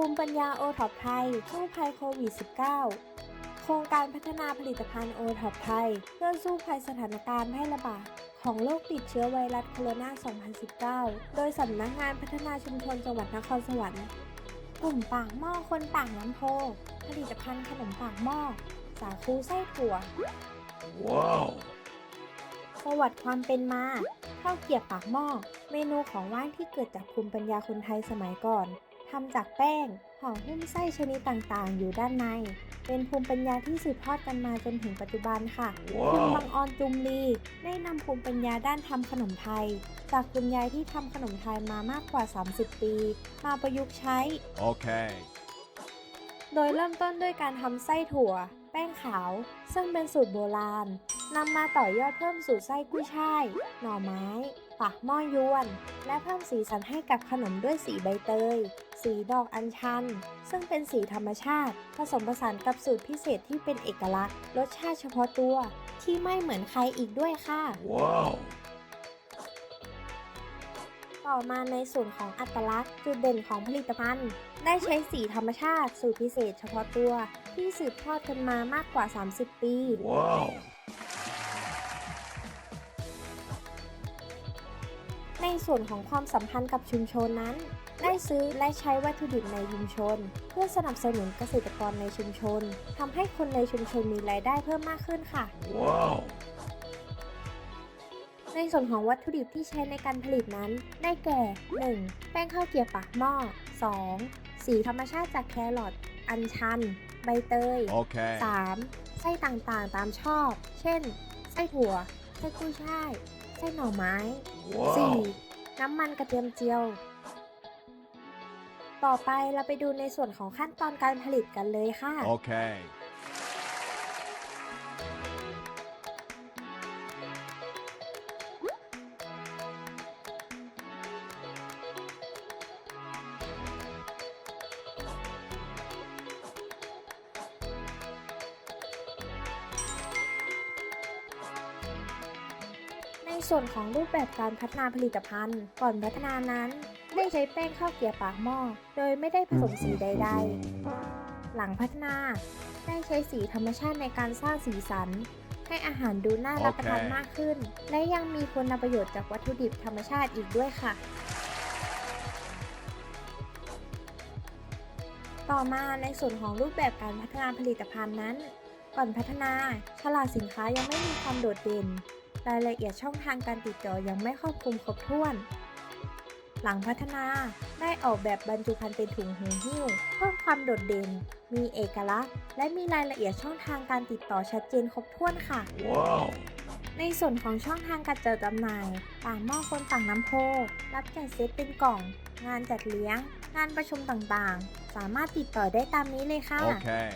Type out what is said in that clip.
ภูมิปัญญาโอท็อปไทยสู้ภัยโควิด -19 โครงการพัฒนาผลิตภัณฑ์โอท็อปไทย เพื่อสู้ภัยสถานการณ์แพร่ระบาดของโรคติดเชื้อไวรัสโคโรนา 2019 โดยสำนักงานพัฒนาชุมชนจังหวัดนครสวรรค์ กลุ่มปากหม้อคนปากน้ำโพ ผลิตภัณฑ์ขนมปากหม้อ สาคูไส้ถั่ว Wow. ประวัติความเป็นมาข้าวเกรียบปากหม้อ เมนูของว่างที่เกิดจากภูมิปัญญาคนไทยสมัยก่อน ทำจากแป้งห่อหุ้มไส้ชนิดต่างๆ อยู่ด้านใน เป็นภูมิปัญญาที่สืบทอดกันมาจนถึงปัจจุบันค่ะคุณบัง Wow. ออนจุมลีได้นำภูมิปัญญาด้านทำขนมไทย จากคุณยายที่ทำขนมไทยมามากกว่า 30 ปี มาประยุกต์ใช้ Okay. โดยเริ่มต้นด้วยการทำไส้ถั่ว แป้งขาว ซึ่งเป็นสูตรโบราณ นำมาต่อยอดเพิ่มสูตรไส้กุ้ยช่าย หน่อไม้ปากหม้อยวน และเพิ่มสีสันให้กับขนมด้วยสีใบเตย สีดอกอัญชัน ซึ่งเป็นสีธรรมชาติ ผสมผสานกับสูตรพิเศษที่เป็นเอกลักษณ์ รสชาติเฉพาะตัว ที่ไม่เหมือนใครอีกด้วยค่ะ Wow. ต่อมาในส่วนของอัตลักษณ์ จุดเด่นของผลิตภัณฑ์ ได้ใช้สีธรรมชาติ สูตรพิเศษเฉพาะตัว ที่สืบทอดกันมามากกว่า 30 ปี Wow. ใน ส่วนของความสัมพันธ์กับชุมชนนั้น ได้ซื้อและใช้วัตถุดิบในชุมชน เพื่อสนับสนุนเกษตรกรในชุมชนทำให้คนในชุมชนมีรายได้เพิ่มมากขึ้นค่ะ Wow. ในส่วนของวัตถุดิบที่ใช้ในการผลิตนั้น ได้แก่ 1. แป้งข้าวเกรี๊ยวปากหม้อ 2. สีธรรมชาติจากแครอทอัญชัน ใบเตย Okay. 3. ไส้ต่างๆตามชอบ เช่น ไส้ถั่ว ไส้กุ้ยช่าย ไส้หน่อไม้ Wow. 4. น้ำมันกระเทียมเจียว ต่อไปเราไปดูในส่วนของขั้นตอนการผลิตกันเลยค่ะ Okay. ส่วนของรูปแบบการพัฒนาผลิตภัณฑ์ ก่อนพัฒนานั้นได้ใช้แป้งข้าวเกี๊ยวปากหม้อ โดยไม่ได้ผสมสีใด ๆ หลังพัฒนาได้ใช้สีธรรมชาติในการสร้างสีสัน ให้อาหารดูน่ารับประทานมากขึ้น และยังมีคุณประโยชน์จากวัตถุดิบธรรมชาติอีกด้วยค่ะ ต่อมาในส่วนของรูปแบบการพัฒนาผลิตภัณฑ์นั้น ก่อนพัฒนา ฉลากสินค้ายังไม่มีความโดดเด่น รายละเอียดช่องทางการติดต่อยังไม่ครอบคลุมครบถ้วน หลังพัฒนาได้ออกแบบบรรจุภัณฑ์เป็นถุงหูหิ้วเพิ่มความโดดเด่น มีเอกลักษณ์ และมีรายละเอียดช่องทางการติดต่อชัดเจนครบถ้วนค่ะ Wow. ในส่วนของช่องทางการจัดจำหน่ายปากหม้อคนต่างน้ำโพ รับจัดเซตเป็นกล่อง งานจัดเลี้ยง งานประชุมต่างๆ สามารถติดต่อได้ตามนี้เลยค่ะ Okay.